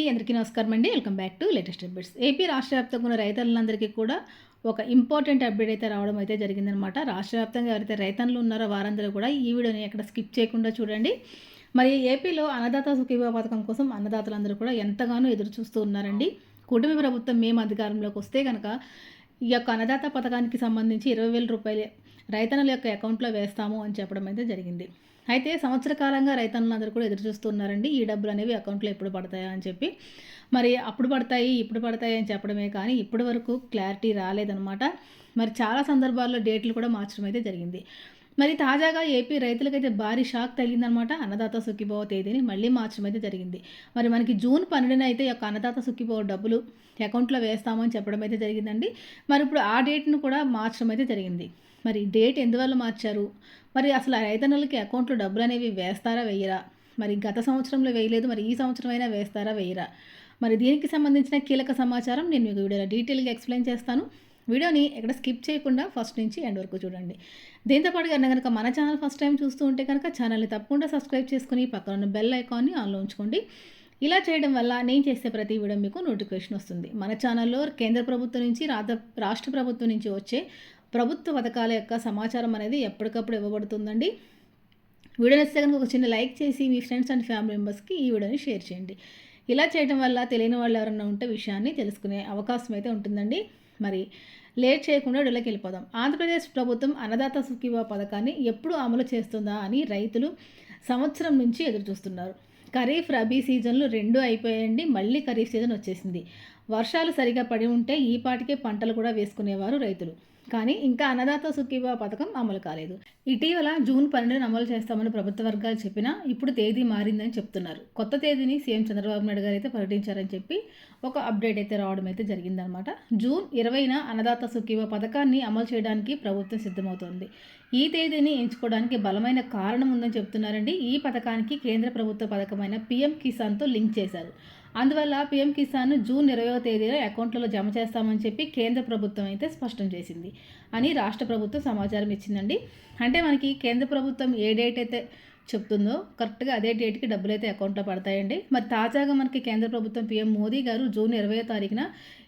అండి అందరికీ నమస్కారం అండి. Welcome back to latest updates. AP రాష్ట్ర వ్యాప్తంగా ఉన్న రైతులందరికీ కూడా ఒక ఇంపార్టెంట్ అప్డేట్ అయితే రావడం అయితే జరిగిందనమాట రాష్ట్ర వ్యాప్తంగా ఎవరైతే రైతన్లు ఉన్నారో వారందరూ కూడా ఈ వీడియోని ఎక్కడ స్కిప్ చేయకుండా చూడండి. మరి ఏపీలో అన్నదాత సుఖీభా పథకం కోసం అన్నదాతలందరూ కూడా ఎంతగానో ఎదురు చూస్తూ ఉన్నారండి. కుటుంబ ప్రభుత్వం మేము అధికారంలోకి వస్తే కనుక ఈ యొక్క అన్నదాత పథకానికి సంబంధించి ఇరవై వేల రూపాయలు రైతన్నుల యొక్క అకౌంట్లో వేస్తాము అని చెప్పడం అయితే జరిగింది. అయితే సంవత్సర కాలంగా రైతన్నులందరూ కూడా ఎదురు చూస్తున్నారండి ఈ డబ్బులు అనేవి అకౌంట్లో ఎప్పుడు పడతాయా అని చెప్పి. మరి అప్పుడు పడతాయి ఇప్పుడు పడతాయి అని చెప్పడమే కానీ ఇప్పటి వరకు క్లారిటీ రాలేదనమాట మరి చాలా సందర్భాల్లో డేట్లు కూడా మార్చడం అయితే జరిగింది. మరి తాజాగా ఏపీ రైతులకైతే భారీ షాక్ తగిలిందనమాట అన్నదాత సుఖీభావ తేదీని మళ్ళీ మార్చడం అయితే జరిగింది. మరి మనకి జూన్ పన్నెండున అయితే ఈ యొక్క అన్నదాత సుఖీభావ డబ్బులు అకౌంట్లో వేస్తామని చెప్పడం అయితే జరిగిందండి. మరి ఇప్పుడు ఆ డేట్ను కూడా మార్చడం అయితే జరిగింది. మరి డేట్ ఎందువల్ల మార్చారు? మరి అసలు ఆ రైతన్నలకి అకౌంట్లో డబ్బులు అనేవి వేస్తారా వేయరా? మరి గత సంవత్సరంలో వేయలేదు మరి ఈ సంవత్సరం అయినా వేస్తారా వేయరా? మరి దీనికి సంబంధించిన కీలక సమాచారం నేను మీకు వీడియోలో డీటెయిల్గా ఎక్స్ప్లెయిన్ చేస్తాను. వీడియోని ఎక్కడ స్కిప్ చేయకుండా ఫస్ట్ నుంచి ఎండ్ వరకు చూడండి. దీంతో పాటుగా కనుక మన ఛానల్ ఫస్ట్ టైం చూస్తూ ఉంటే కనుక ఛానల్ని తప్పకుండా సబ్స్క్రైబ్ చేసుకుని పక్కన ఉన్న బెల్ ఐకాన్ని ఆన్లో ఉంచుకోండి. ఇలా చేయడం వల్ల నేను చేసే ప్రతి వీడియో మీకు నోటిఫికేషన్ వస్తుంది. మన ఛానల్లో కేంద్ర ప్రభుత్వం నుంచి రాష్ట్ర ప్రభుత్వం నుంచి వచ్చే ప్రభుత్వ పథకాల యొక్క సమాచారం అనేది ఎప్పటికప్పుడు ఇవ్వబడుతుందండి. వీడియో నచ్చితే కనుక ఒక చిన్న లైక్ చేసి మీ ఫ్రెండ్స్ అండ్ ఫ్యామిలీ మెంబర్స్కి ఈ వీడియోని షేర్ చేయండి. ఇలా చేయడం వల్ల తెలియని వాళ్ళు ఎవరైనా ఉంటే విషయాన్ని తెలుసుకునే అవకాశం అయితే ఉంటుందండి. మరి లేట్ చేయకుండా వీడియోకి వెళ్ళిపోదాం. ఆంధ్రప్రదేశ్ ప్రభుత్వం అన్నదాత సుఖీవా పథకాన్ని ఎప్పుడు అమలు చేస్తుందా అని రైతులు సంవత్సరం నుంచి ఎదురు చూస్తున్నారు ఖరీఫ్ రబీ సీజన్లు రెండు అయిపోయాయండి. మళ్ళీ ఖరీఫ్ సీజన్ వచ్చేసింది. వర్షాలు సరిగా పడి ఉంటే ఈ పాటికే పంటలు కూడా వేసుకునేవారు రైతులు. కానీ ఇంకా అన్నదాత సుఖీభా పథకం అమలు కాలేదు. ఇటీవల జూన్ పన్నెండున అమలు చేస్తామని ప్రభుత్వ వర్గాలు చెప్పినా ఇప్పుడు తేదీ మారిందని చెప్తున్నారు. కొత్త తేదీని సీఎం చంద్రబాబు నాయుడు గారు అయితే ప్రకటించారని చెప్పి ఒక అప్డేట్ అయితే రావడం అయితే జరిగిందనమాట జూన్ ఇరవైన అన్నదాత సుఖీభా పథకాన్ని అమలు చేయడానికి ప్రభుత్వం సిద్ధమవుతోంది. ఈ తేదీని ఎంచుకోవడానికి బలమైన కారణం ఉందని చెప్తున్నారండి. ఈ పథకానికి కేంద్ర ప్రభుత్వ పథకమైన పీఎం కిసాన్తో లింక్ చేశారు. అందువల్ల పీఎం కిసాన్ జూన్ ఇరవయో తేదీలో అకౌంట్లలో జమ చేస్తామని చెప్పి కేంద్ర ప్రభుత్వం అయితే స్పష్టం చేసింది. అని రాష్ట్ర ప్రభుత్వం సమాచారం ఇచ్చిందండి. అంటే మనకి కేంద్ర ప్రభుత్వం ఏ డేట్ అయితే చెప్తుందో కరెక్ట్గా అదే డేట్కి డబ్బులు అయితే అకౌంట్లో పడతాయండి. మరి తాజాగా మనకి కేంద్ర ప్రభుత్వం పీఎం మోదీ గారు జూన్ ఇరవై తారీఖున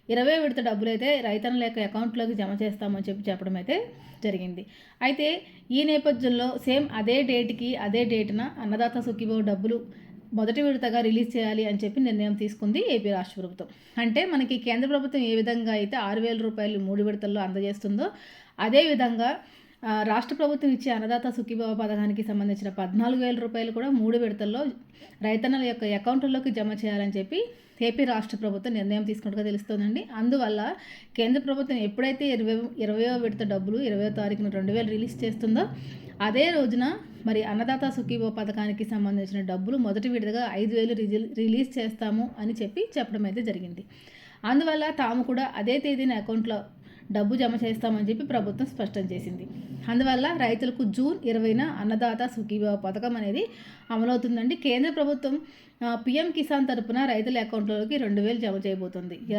ఇరవై విడత డబ్బులు అయితే రైతన్నుల యొక్క అకౌంట్లోకి జమ చేస్తామని చెప్పి చెప్పడం అయితే జరిగింది. అయితే ఈ నేపథ్యంలో సేమ్ అదే డేట్కి అదే డేట్న అన్నదాత సుఖీభావ డబ్బులు మొదటి విడతగా రిలీజ్ చేయాలి అని చెప్పి నిర్ణయం తీసుకుంది ఏపీ రాష్ట్ర ప్రభుత్వం. అంటే మనకి కేంద్ర ప్రభుత్వం ఏ విధంగా అయితే ఆరు వేల రూపాయలు మూడు విడతల్లో అందజేస్తుందో అదేవిధంగా రాష్ట్ర ప్రభుత్వం ఇచ్చే అన్నదాత సుఖీభావ పథకానికి సంబంధించిన పద్నాలుగు వేల రూపాయలు కూడా మూడు విడతల్లో రైతన్నల యొక్క అకౌంట్లలోకి జమ చేయాలని చెప్పి ఏపీ రాష్ట్ర ప్రభుత్వం నిర్ణయం తీసుకున్నట్టుగా తెలుస్తోందండి. అందువల్ల కేంద్ర ప్రభుత్వం ఎప్పుడైతే ఇరవై ఇరవయో విడత డబ్బులు ఇరవయో తారీఖున రెండు వేలు రిలీజ్ చేస్తుందో అదే రోజున మరి అన్నదాత సుఖీభో పథకానికి సంబంధించిన డబ్బులు మొదటి విడతగా ఐదు వేలు రిలీజ్ చేస్తాము అని చెప్పి చెప్పడం అయితే జరిగింది. అందువల్ల తాము కూడా అదే తేదీన అకౌంట్లో డబ్బు జమ చేస్తామని చెప్పి ప్రభుత్వం స్పష్టం చేసింది. అందువల్ల రైతులకు జూన్ ఇరవైన అన్నదాత సుఖీభావ పథకం అనేది అమలవుతుందండి. కేంద్ర ప్రభుత్వం పిఎం కిసాన్ తరపున రైతుల అకౌంట్లోకి రెండు వేలు జమ చేయబోతుంది. ఇక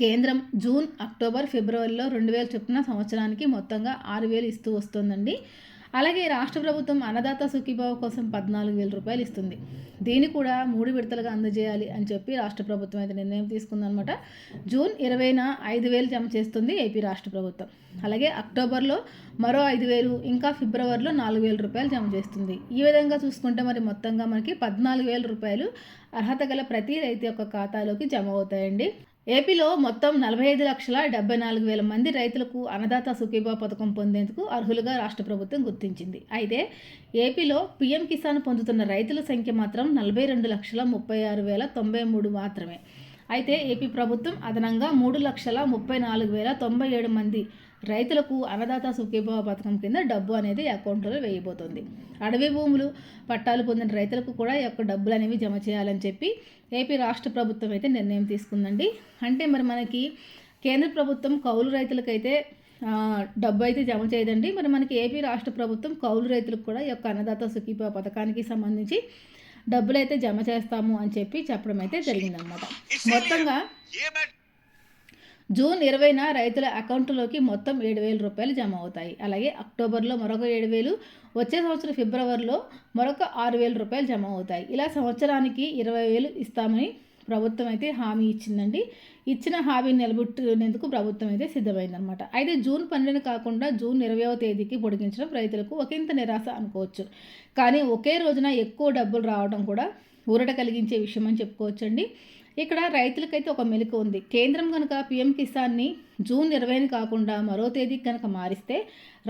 కేంద్రం జూన్ అక్టోబర్ ఫిబ్రవరిలో రెండు వేలు చొప్పున సంవత్సరానికి మొత్తంగా ఆరు వేలు ఇస్తూ వస్తుందండి. అలాగే రాష్ట్ర ప్రభుత్వం అన్నదాత సుఖీభావ కోసం పద్నాలుగు వేల రూపాయలు ఇస్తుంది. దీన్ని కూడా మూడు విడతలుగా అందజేయాలి అని చెప్పి రాష్ట్ర ప్రభుత్వం అయితే నిర్ణయం తీసుకుందనమాట జూన్ ఇరవైన ఐదు వేలు జమ చేస్తుంది ఏపీ రాష్ట్ర ప్రభుత్వం. అలాగే అక్టోబర్లో మరో ఐదు వేలు ఇంకా ఫిబ్రవరిలో నాలుగు వేల రూపాయలు జమ చేస్తుంది. ఈ విధంగా చూసుకుంటే మరి మొత్తంగా మనకి పద్నాలుగు వేల రూపాయలు అర్హత గల ప్రతి రైతు యొక్క ఖాతాలోకి జమ అవుతాయండి. ఏపీలో మొత్తం నలభై ఐదు లక్షల డెబ్బై నాలుగు వేల మంది రైతులకు అన్నదాత సుఖీభా పథకం పొందేందుకు అర్హులుగా రాష్ట్ర ప్రభుత్వం గుర్తించింది. అయితే ఏపీలో పీఎం కిసాన్ పొందుతున్న రైతుల సంఖ్య మాత్రం నలభై రెండు లక్షల ముప్పై ఆరు వేల తొంభై మూడు మాత్రమే. అయితే ఏపీ ప్రభుత్వం అదనంగా మూడు లక్షల ముప్పై నాలుగు వేల తొంభై ఏడు మంది రైతులకు అన్నదాత సుఖీభావ పథకం కింద డబ్బు అనేది అకౌంట్లో వేయబోతోంది. అడవి భూములు పట్టాలు పొందిన రైతులకు కూడా ఈ యొక్క డబ్బులు అనేవి జమ చేయాలని చెప్పి ఏపీ రాష్ట్ర ప్రభుత్వం అయితే నిర్ణయం తీసుకుందండి. అంటే మరి మనకి కేంద్ర ప్రభుత్వం కౌలు రైతులకైతే డబ్బు అయితే జమ చేయదండి. మరి మనకి ఏపీ రాష్ట్ర ప్రభుత్వం కౌలు రైతులకు కూడా ఈ యొక్క అన్నదాత సుఖీభావ పథకానికి సంబంధించి డబ్బులు అయితే జమ చేస్తాము అని చెప్పి చెప్పడం అయితే జరిగిందనమాట మొత్తంగా జూన్ ఇరవైన రైతుల అకౌంట్లోకి మొత్తం ఏడు వేల రూపాయలు జమ అవుతాయి. అలాగే అక్టోబర్లో మరొక ఏడు వేలు వచ్చే సంవత్సరం ఫిబ్రవరిలో మరొక ఆరు వేల రూపాయలు జమ అవుతాయి. ఇలా సంవత్సరానికి ఇరవై వేలు ఇస్తామని ప్రభుత్వం అయితే హామీ ఇచ్చిందండి. ఇచ్చిన హామీని నిలబెట్టుకునేందుకు ప్రభుత్వం అయితే సిద్ధమైందనమాట అయితే జూన్ పన్నెండు కాకుండా జూన్ ఇరవైవ తేదీకి పొడిగించడం రైతులకు ఒకంత నిరాశ అనుకోవచ్చు. కానీ ఒకే రోజున ఎక్కువ డబ్బులు రావడం కూడా ఊరట కలిగించే విషయం అని చెప్పుకోవచ్చండి. ఇక్కడ రైతులకైతే ఒక మెలకు ఉంది. కేంద్రం కనుక పీఎం కిసాన్ని జూన్ ఇరవైని కాకుండా మరో తేదీకి కనుక మారిస్తే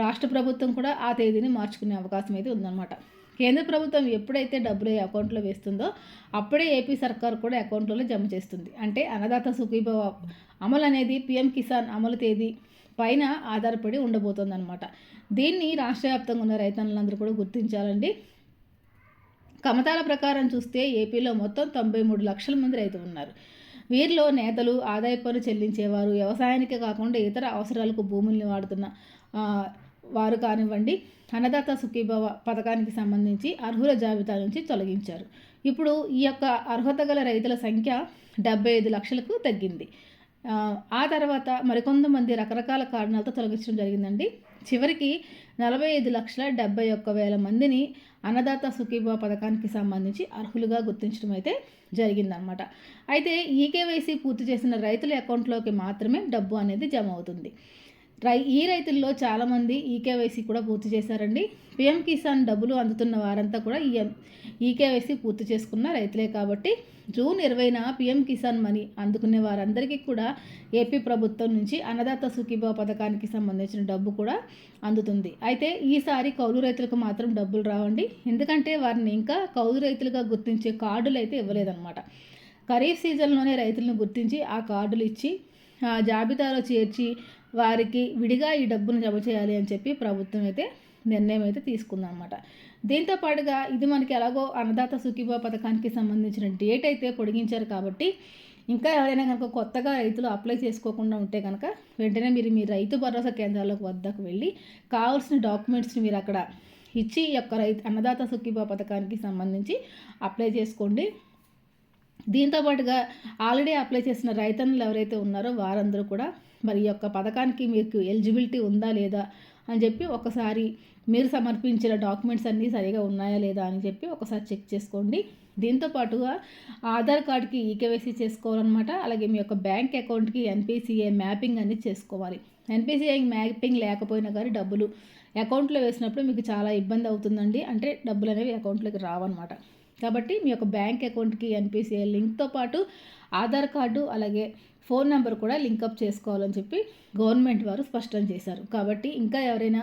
రాష్ట్ర ప్రభుత్వం కూడా ఆ తేదీని మార్చుకునే అవకాశం అయితే ఉందన్నమాట. కేంద్ర ప్రభుత్వం ఎప్పుడైతే డబ్బులు అకౌంట్లో వేస్తుందో అప్పుడే ఏపీ సర్కార్ కూడా అకౌంట్లో జమ చేస్తుంది. అంటే అన్నదాత సుఖీభవ అమలు అనేది పీఎం కిసాన్ అమలు తేదీ పైన ఆధారపడి ఉండబోతోందనమాట దీన్ని రాష్ట్ర వ్యాప్తంగా ఉన్న రైతన్నులందరూ కూడా గుర్తించాలండి. కమతాల ప్రకారం చూస్తే ఏపీలో మొత్తం తొంభై మూడు లక్షల మంది రైతులు ఉన్నారు. వీరిలో నేతలు ఆదాయ పన్ను చెల్లించేవారు వ్యవసాయానికే కాకుండా ఇతర అవసరాలకు భూముల్ని వాడుతున్న వారు కానివ్వండి అన్నదాత సుఖీభవ పథకానికి సంబంధించి అర్హుల జాబితా నుంచి తొలగించారు. ఇప్పుడు ఈ యొక్క అర్హత గల రైతుల సంఖ్య డెబ్బై ఐదు లక్షలకు తగ్గింది. ఆ తర్వాత మరికొంతమంది రకరకాల కారణాలతో తొలగించడం జరిగిందండి. చివరికి నలభై ఐదు లక్షల డెబ్బై ఒక్క వేల మందిని అన్నదాత సుఖీభవ పథకానికి సంబంధించి అర్హులుగా గుర్తించడం అయితే జరిగిందనమాట అయితే ఈకేవైసీ పూర్తి చేసిన రైతుల అకౌంట్లోకి మాత్రమే డబ్బు అనేది జమ అవుతుంది. రై ఈ రైతుల్లో చాలామంది ఈకేవైసీ కూడా పూర్తి చేశారండి. పిఎం కిసాన్ డబ్బులు అందుతున్న వారంతా కూడా ఈ ఈకేవైసీ పూర్తి చేసుకున్న రైతులే కాబట్టి జూన్ ఇరవైన పిఎం కిసాన్ మనీ అందుకునే వారందరికీ కూడా ఏపీ ప్రభుత్వం నుంచి అన్నదాత సుఖీభావ పథకానికి సంబంధించిన డబ్బు కూడా అందుతుంది. అయితే ఈసారి కౌలు రైతులకు మాత్రం డబ్బులు రావండి. ఎందుకంటే వారిని ఇంకా కౌలు రైతులుగా గుర్తించే కార్డులు అయితే ఇవ్వలేదన్నమాట. ఖరీఫ్ సీజన్లోనే రైతులను గుర్తించి ఆ కార్డులు ఇచ్చి జాబితాలో చేర్చి వారికి విడిగా ఈ డబ్బును జమ చేయాలి అని చెప్పి ప్రభుత్వం అయితే నిర్ణయం అయితే తీసుకుందనమాట దీంతో పాటుగా ఇది మనకి ఎలాగో అన్నదాత సుఖీభా పథకానికి సంబంధించిన డేట్ అయితే పొడిగించారు కాబట్టి ఇంకా ఎవరైనా కనుక కొత్తగా రైతులు అప్లై చేసుకోకుండా ఉంటే కనుక వెంటనే మీరు మీ రైతు భరోసా కేంద్రాలకు వద్దకు వెళ్ళి కావాల్సిన డాక్యుమెంట్స్ని మీరు అక్కడ ఇచ్చి ఈ యొక్క రైతు అన్నదాత సుఖీభా పథకానికి సంబంధించి అప్లై చేసుకోండి. దీంతో పాటుగా ఆల్రెడీ అప్లై చేసిన రైతన్నులు ఎవరైతే ఉన్నారో వారందరూ కూడా మరి ఈ యొక్క పథకానికి మీకు ఎలిజిబిలిటీ ఉందా లేదా అని చెప్పి ఒకసారి మీరు సమర్పించిన డాక్యుమెంట్స్ అన్నీ సరిగా ఉన్నాయా లేదా అని చెప్పి ఒకసారి చెక్ చేసుకోండి. దీంతో పాటుగా ఆధార్ కార్డ్కి ఈకేవైసీ చేసుకోవాలన్నమాట. అలాగే మీ యొక్క బ్యాంక్ అకౌంట్కి ఎన్పిసిఐ మ్యాపింగ్ అనేది చేసుకోవాలి. ఎన్పిసిఐ మ్యాపింగ్ లేకపోయినా కానీ డబ్బులు అకౌంట్లో వేసినప్పుడు మీకు చాలా ఇబ్బంది అవుతుందండి. అంటే డబ్బులు అనేవి అకౌంట్లోకి రావన్నమాట. కాబట్టి మీ యొక్క బ్యాంక్ అకౌంట్కి ఎన్పిసిఐ లింక్తో పాటు ఆధార్ కార్డు అలాగే ఫోన్ నెంబర్ కూడా లింకప్ చేసుకోవాలని చెప్పి గవర్నమెంట్ వారు స్పష్టం చేశారు. కాబట్టి ఇంకా ఎవరైనా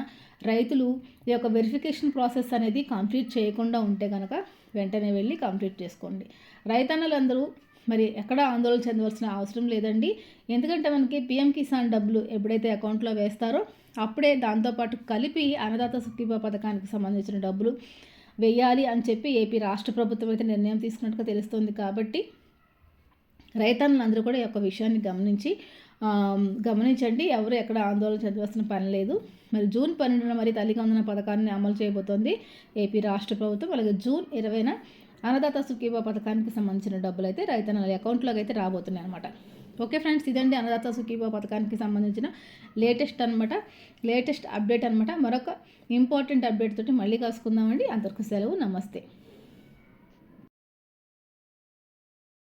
రైతులు ఈ యొక్క వెరిఫికేషన్ ప్రాసెస్ అనేది కంప్లీట్ చేయకుండా ఉంటే కనుక వెంటనే వెళ్ళి కంప్లీట్ చేసుకోండి. రైతన్నలందరూ మరి ఎక్కడ ఆందోళన చెందవలసిన అవసరం లేదండి. ఎందుకంటే మనకి పిఎం కిసాన్ డబ్బులు ఎప్పుడైతే అకౌంట్లో వేస్తారో అప్పుడే దాంతోపాటు కలిపి అన్నదాత సుఖీభా పథకానికి సంబంధించిన డబ్బులు వేయాలి అని చెప్పి ఏపీ రాష్ట్ర ప్రభుత్వం అయితే నిర్ణయం తీసుకున్నట్టుగా తెలుస్తుంది కాబట్టి రైతన్నులందరూ కూడా ఈ యొక్క విషయాన్ని గమనించి గమనించండి. ఎవరు ఎక్కడ ఆందోళన చెందవలసిన పని లేదు. మరి జూన్ పన్నెండున మరి తల్లి వందన పథకాన్ని అమలు చేయబోతోంది ఏపీ రాష్ట్ర ప్రభుత్వం. అలాగే జూన్ ఇరవైన అన్నదాత సుఖీభా పథకానికి సంబంధించిన డబ్బులు అయితే రైతన్నల అకౌంట్లోకి అయితే రాబోతున్నాయి అనమాట ఓకే ఫ్రెండ్స్ ఇదండి అన్నదాత సుఖీభా పథకానికి సంబంధించిన లేటెస్ట్ అనమాట లేటెస్ట్ అప్డేట్ అనమాట మరొక ఇంపార్టెంట్ అప్డేట్ తోటి మళ్ళీ కలుసుకుందామండి. అందరికీ సెలవు నమస్తే.